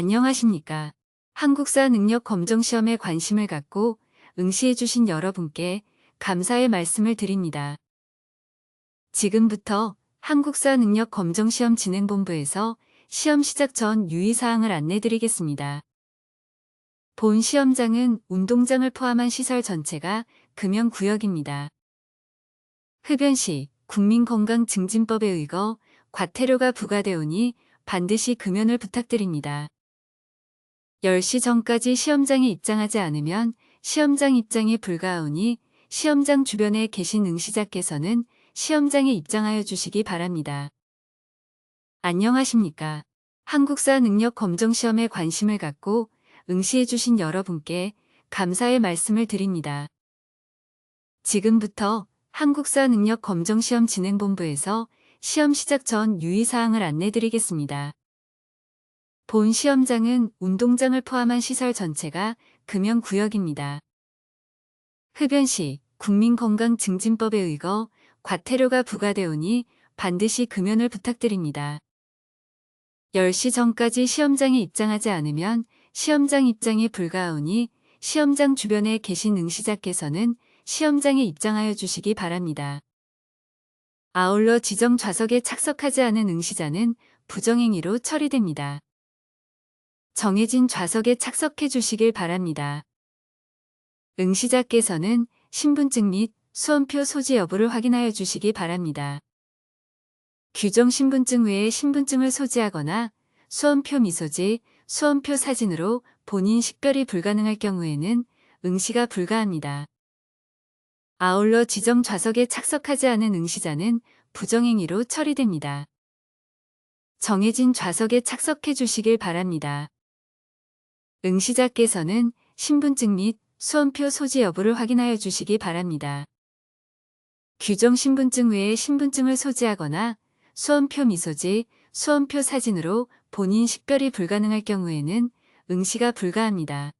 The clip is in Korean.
안녕하십니까. 한국사 능력 검정 시험에 관심을 갖고 응시해 주신 여러분께 감사의 말씀을 드립니다. 지금부터 한국사 능력 검정 시험 진행본부에서 시험 시작 전 유의사항을 안내드리겠습니다. 본 시험장은 운동장을 포함한 시설 전체가 금연구역입니다. 흡연 시 국민건강증진법에 의거 과태료가 부과되오니 반드시 금연을 부탁드립니다. 10시 전까지 시험장에 입장하지 않으면 시험장 입장이 불가하오니 시험장 주변에 계신 응시자께서는 시험장에 입장하여 주시기 바랍니다. 안녕하십니까. 한국사 능력 검정 시험에 관심을 갖고 응시해 주신 여러분께 감사의 말씀을 드립니다. 지금부터 한국사 능력 검정 시험 진행본부에서 시험 시작 전 유의사항을 안내드리겠습니다. 본 시험장은 운동장을 포함한 시설 전체가 금연구역입니다. 흡연 시 국민건강증진법에 의거 과태료가 부과되오니 반드시 금연을 부탁드립니다. 10시 전까지 시험장에 입장하지 않으면 시험장 입장이 불가하오니 시험장 주변에 계신 응시자께서는 시험장에 입장하여 주시기 바랍니다. 아울러 지정 좌석에 착석하지 않은 응시자는 부정행위로 처리됩니다. 정해진 좌석에 착석해 주시길 바랍니다. 응시자께서는 신분증 및 수험표 소지 여부를 확인하여 주시기 바랍니다. 규정 신분증 외에 신분증을 소지하거나 수험표 미소지, 수험표 사진으로 본인 식별이 불가능할 경우에는 응시가 불가합니다. 아울러 지정 좌석에 착석하지 않은 응시자는 부정행위로 처리됩니다. 정해진 좌석에 착석해 주시길 바랍니다. 응시자께서는 신분증 및 수험표 소지 여부를 확인하여 주시기 바랍니다. 규정 신분증 외에 신분증을 소지하거나 수험표 미소지, 수험표 사진으로 본인 식별이 불가능할 경우에는 응시가 불가합니다.